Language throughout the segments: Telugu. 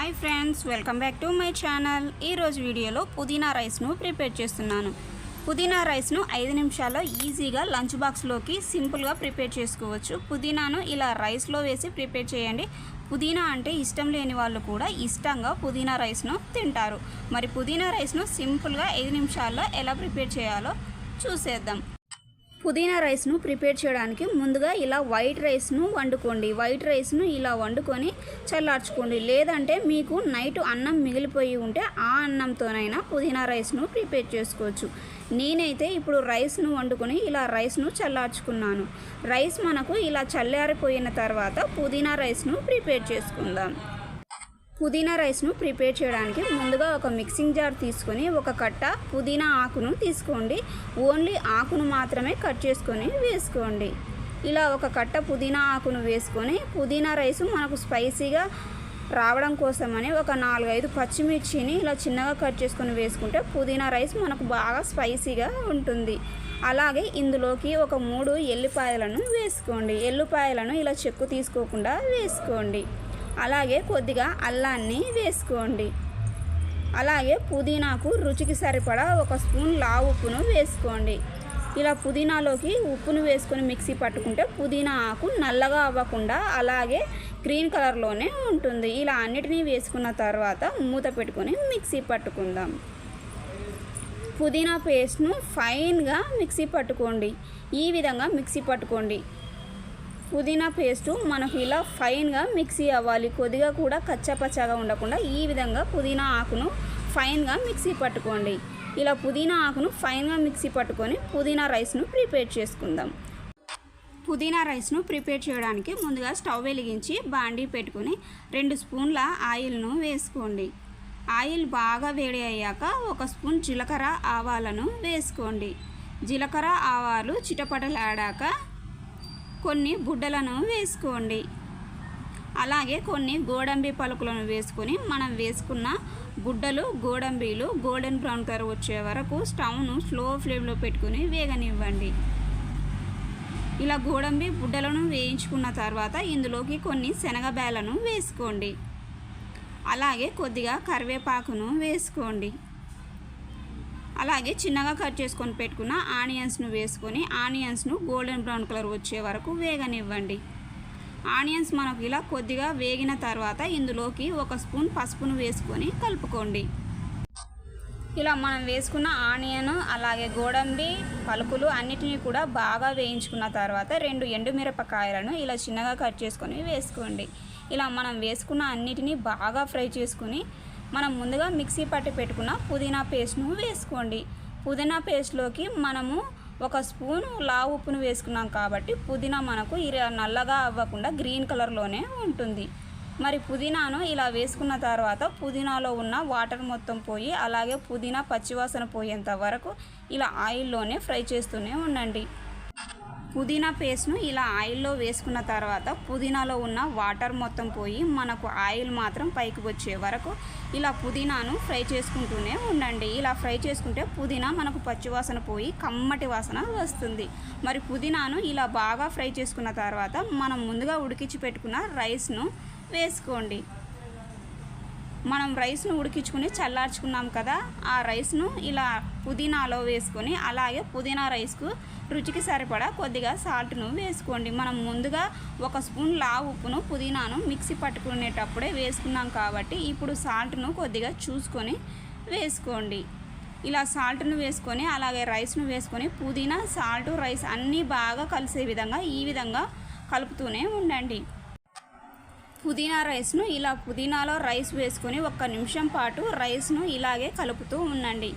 Hi friends welcome back to my channel. ఈరోజు వీడియోలో పుదీనా రైస్ను ప్రిపేర్ చేస్తున్నాను. పుదీనా రైస్ను ఐదు నిమిషాల్లో ఈజీగా లంచ్ బాక్స్లోకి సింపుల్గా ప్రిపేర్ చేసుకోవచ్చు. పుదీనాను ఇలా రైస్లో వేసి ప్రిపేర్ చేయండి. పుదీనా అంటే ఇష్టం లేని వాళ్ళు కూడా ఇష్టంగా పుదీనా రైస్ను తింటారు. మరి పుదీనా రైస్ను సింపుల్గా ఐదు నిమిషాల్లో ఎలా ప్రిపేర్ చేయాలో చూసేద్దాం. పుదీనా రైస్ను ప్రిపేర్ చేయడానికి ముందుగా ఇలా వైట్ రైస్ను వండుకోండి. వైట్ రైస్ను ఇలా వండుకొని చల్లార్చుకోండి. లేదంటే మీకు నైట్ అన్నం మిగిలిపోయి ఉంటే ఆ అన్నంతోనైనా పుదీనా రైస్ను ప్రిపేర్ చేసుకోవచ్చు. నేనైతే ఇప్పుడు రైస్ను వండుకొని ఇలా రైస్ను చల్లార్చుకున్నాను. రైస్ మనకు ఇలా చల్లారిపోయిన తర్వాత పుదీనా రైస్ను ప్రిపేర్ చేసుకుందాం. పుదీనా రైస్ను ప్రిపేర్ చేయడానికి ముందుగా ఒక మిక్సింగ్ జార్ తీసుకొని ఒక కట్ట పుదీనా ఆకును తీసుకోండి. ఓన్లీ ఆకును మాత్రమే కట్ చేసుకొని వేసుకోండి. ఇలా ఒక కట్ట పుదీనా ఆకును వేసుకొని పుదీనా రైస్ మనకు స్పైసీగా రావడం కోసమని ఒక నాలుగైదు పచ్చిమిర్చిని ఇలా చిన్నగా కట్ చేసుకొని వేసుకుంటే పుదీనా రైస్ మనకు బాగా స్పైసీగా ఉంటుంది. అలాగే ఇందులోకి ఒక మూడు ఎల్లిపాయలను వేసుకోండి. ఎల్లిపాయలను ఇలా చెక్కు తీసుకోకుండా వేసుకోండి. అలాగే కొద్దిగా అల్లాన్ని వేసుకోండి. అలాగే పుదీనాకు రుచికి సరిపడా ఒక స్పూన్ లావు ఉప్పును వేసుకోండి. ఇలా పుదీనాలోకి ఉప్పును వేసుకొని మిక్సీ పట్టుకుంటే పుదీనా ఆకు నల్లగా అవ్వకుండా అలాగే గ్రీన్ కలర్లోనే ఉంటుంది. ఇలా అన్నిటినీ వేసుకున్న తర్వాత మూత పెట్టుకొని మిక్సీ పట్టుకుందాం. పుదీనా పేస్ట్ను ఫైన్గా మిక్సీ పట్టుకోండి. ఈ విధంగా మిక్సీ పట్టుకోండి. పుదీనా పేస్టు మనకు ఇలా ఫైన్గా మిక్సీ అవ్వాలి. కొద్దిగా కూడా కచ్చపచ్చగా ఉండకుండా ఈ విధంగా పుదీనా ఆకును ఫైన్గా మిక్సీ పట్టుకోండి. ఇలా పుదీనా ఆకును ఫైన్గా మిక్సీ పట్టుకొని పుదీనా రైస్ను ప్రిపేర్ చేసుకుందాం. పుదీనా రైస్ను ప్రిపేర్ చేయడానికి ముందుగా స్టవ్ వెలిగించి బాండీ పెట్టుకొని రెండు స్పూన్ల ఆయిల్ను వేసుకోండి. ఆయిల్ బాగా వేడి అయ్యాక ఒక స్పూన్ జీలకర్ర ఆవాలను వేసుకోండి. జీలకర్ర ఆవాలు చిటపటలాడాక కొన్ని బుడ్డలను వేసుకోండి. అలాగే కొన్ని గోడంబి పలుకులను వేసుకొని మనం వేసుకున్న గుడ్డలు గోడంబీలు గోల్డెన్ బ్రౌన్ కలర్ వచ్చే వరకు స్టవ్ను స్లో ఫ్లేమ్లో పెట్టుకుని వేగనివ్వండి. ఇలా గోడంబి బుడ్డలను వేయించుకున్న తర్వాత ఇందులోకి కొన్ని శనగబేలను వేసుకోండి. అలాగే కొద్దిగా కరివేపాకును వేసుకోండి. అలాగే చిన్నగా కట్ చేసుకొని పెట్టుకున్న ఆనియన్స్ను వేసుకొని ఆనియన్స్ను గోల్డెన్ బ్రౌన్ కలర్ వచ్చే వరకు వేగనివ్వండి. ఆనియన్స్ మనకు ఇలా కొద్దిగా వేగిన తర్వాత ఇందులోకి ఒక స్పూన్ పసుపును వేసుకొని కలుపుకోండి. ఇలా మనం వేసుకున్న ఆనియన్ అలాగే గోడంబి పలుకులు అన్నిటినీ కూడా బాగా వేయించుకున్న తర్వాత రెండు ఎండుమిరపకాయలను ఇలా చిన్నగా కట్ చేసుకొని వేసుకోండి. ఇలా మనం వేసుకున్న అన్నిటినీ బాగా ఫ్రై చేసుకుని మనం ముందుగా మిక్సీ పట్టి పెట్టుకున్న పుదీనా పేస్ట్ను వేసుకోండి. పుదీనా పేస్ట్లోకి మనము ఒక స్పూన్ లావు ఉప్పును వేసుకున్నాం కాబట్టి పుదీనా మనకు ఇలా నల్లగా అవ్వకుండా గ్రీన్ కలర్లోనే ఉంటుంది. మరి పుదీనాను ఇలా వేసుకున్న తర్వాత పుదీనాలో ఉన్న వాటర్ మొత్తం పోయి అలాగే పుదీనా పచ్చివాసన పోయేంత వరకు ఇలా ఆయిల్లోనే ఫ్రై చేస్తూనే ఉండండి. పుదీనా పేస్ట్ను ఇలా ఆయిల్లో వేసుకున్న తర్వాత పుదీనాలో ఉన్న వాటర్ మొత్తం పోయి మనకు ఆయిల్ మాత్రం పైకి వచ్చే వరకు ఇలా పుదీనాను ఫ్రై చేసుకుంటూనే ఉండండి. ఇలా ఫ్రై చేసుకుంటే పుదీనా మనకు పచ్చివాసన పోయి కమ్మటి వాసన వస్తుంది. మరి పుదీనాను ఇలా బాగా ఫ్రై చేసుకున్న తర్వాత మనం ముందుగా ఉడికించి పెట్టుకున్న రైస్ను వేసుకోండి. మనం రైస్ను ఉడికించుకుని చల్లార్చుకున్నాం కదా ఆ రైస్ను ఇలా పుదీనాలో వేసుకొని అలాగే పుదీనా రైస్కు రుచికి సరిపడా కొద్దిగా సాల్ట్ను వేసుకోండి. మనం ముందుగా ఒక స్పూన్ లా ఉప్పును పుదీనాను మిక్సీ పట్టుకునేటప్పుడే వేసుకున్నాం కాబట్టి ఇప్పుడు సాల్ట్ను కొద్దిగా చూసుకొని వేసుకోండి. ఇలా సాల్ట్ను వేసుకొని అలాగే రైస్ను వేసుకొని పుదీనా సాల్ట్ రైస్ అన్నీ బాగా కలిసే విధంగా ఈ విధంగా కలుపుతూనే ఉండండి. పుదీనా రైస్ను ఇలా పుదీనాలో రైస్ వేసుకొని ఒక్క నిమిషం పాటు రైస్ను ఇలాగే కలుపుతూ ఉండండి.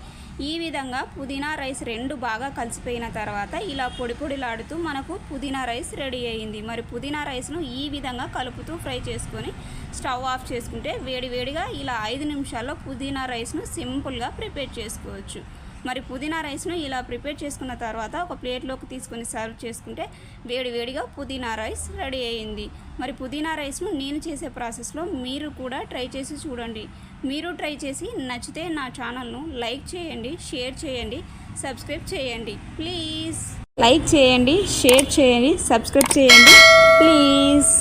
ఈ విధంగా పుదీనా రైస్ రెండు బాగా కలిసిపోయిన తర్వాత ఇలా పొడి పొడిలాడుతూ మనకు పుదీనా రైస్ రెడీ అయ్యింది మరి పుదీనా రైస్ను ఈ విధంగా కలుపుతూ ఫ్రై చేసుకొని స్టవ్ ఆఫ్ చేసుకుంటే వేడివేడిగా ఇలా ఐదు నిమిషాల్లో పుదీనా రైస్ను సింపుల్గా ప్రిపేర్ చేసుకోవచ్చు. మరి పుదీనా రైస్ను ఇలా ప్రిపేర్ చేసుకున్న తర్వాత ఒక ప్లేట్లోకి తీసుకొని సర్వ్ చేసుకుంటే వేడి వేడిగా పుదీనా రైస్ రెడీ అయ్యింది. మరి పుదీనా రైస్ను నేను చేసే ప్రాసెస్లో మీరు కూడా ట్రై చేసి చూడండి. మీరు ట్రై చేసి నచ్చితే నా ఛానల్ను లైక్ చేయండి షేర్ చేయండి సబ్స్క్రైబ్ చేయండి. ప్లీజ్. లైక్ చేయండి షేర్ చేయండి సబ్స్క్రైబ్ చేయండి. ప్లీజ్.